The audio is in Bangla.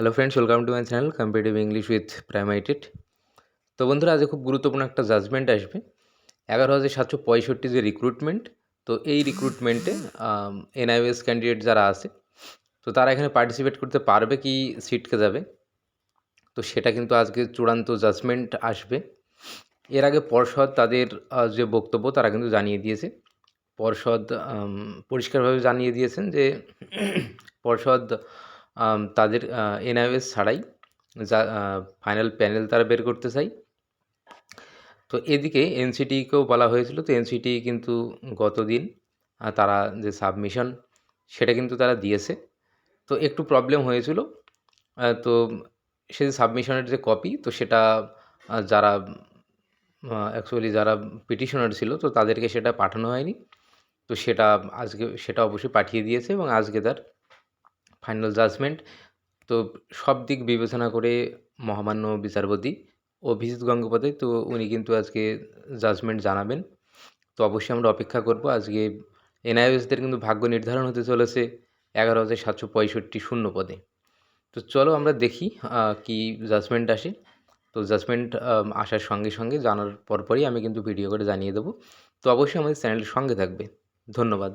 Hello friends welcome to my channel competitive English with প্রাইমাইটেড তো বন্ধুরা, আজকে খুব গুরুত্বপূর্ণ একটা জাজমেন্ট আসবে। এগারো হাজার সাতশো পঁয়ষট্টি যে রিক্রুটমেন্ট তো এই রিক্রুটমেন্টে এনআইএস ক্যান্ডিডেট যারা আছে, তো তারা এখানে পার্টিসিপেট করতে পারবে কি সিটকে যাবে? তো সেটা কিন্তু আজকে চূড়ান্ত জাজমেন্ট আসবে। এর আগে পর্ষদ তাদের যে বক্তব্য, তারা কিন্তু জানিয়ে দিয়েছে। পর্ষদ পরিষ্কারভাবে জানিয়ে দিয়েছেন যে, পর্ষদ তাদের এনআইএস ছাড়াই যা ফাইনাল প্যানেল তারা বের করতে চাই। তো এদিকে এনসিটিকেও বলা হয়েছিল, তো এনসিটি কিন্তু গতদিন তারা যে সাবমিশন সেটা কিন্তু তারা দিয়েছে। তো একটু প্রবলেম হয়েছিল তো সে সাবমিশনের যে কপি তো সেটা যারা অ্যাকচুয়ালি যারা পিটিশনার ছিল, তো তাদেরকে সেটা পাঠানো হয়নি। তো সেটা আজকে, সেটা অবশ্যই পাঠিয়ে দিয়েছে এবং আজকে তার ফাইনাল জাজমেন্ট তো সব দিক বিবেচনা করে মহামান্য বিচারপতি অভিজিৎ গঙ্গোপাধ্যায়, তো উনি কিন্তু আজকে জাজমেন্ট জানাবেন। তো অবশ্যই আমরা অপেক্ষা করব। আজকে এনআইএসদের কিন্তু ভাগ্য নির্ধারণ হতে চলেছে এগারো হাজার সাতশো পঁয়ষট্টি শূন্য পদে। তো চলো আমরা দেখি কি জাজমেন্ট আসে। তো জাজমেন্ট আসার সঙ্গে সঙ্গে জানার পরপরই আমি কিন্তু ভিডিও করে জানিয়ে দেবো। তো অবশ্যই আমাদের চ্যানেলের সঙ্গে থাকবে। ধন্যবাদ।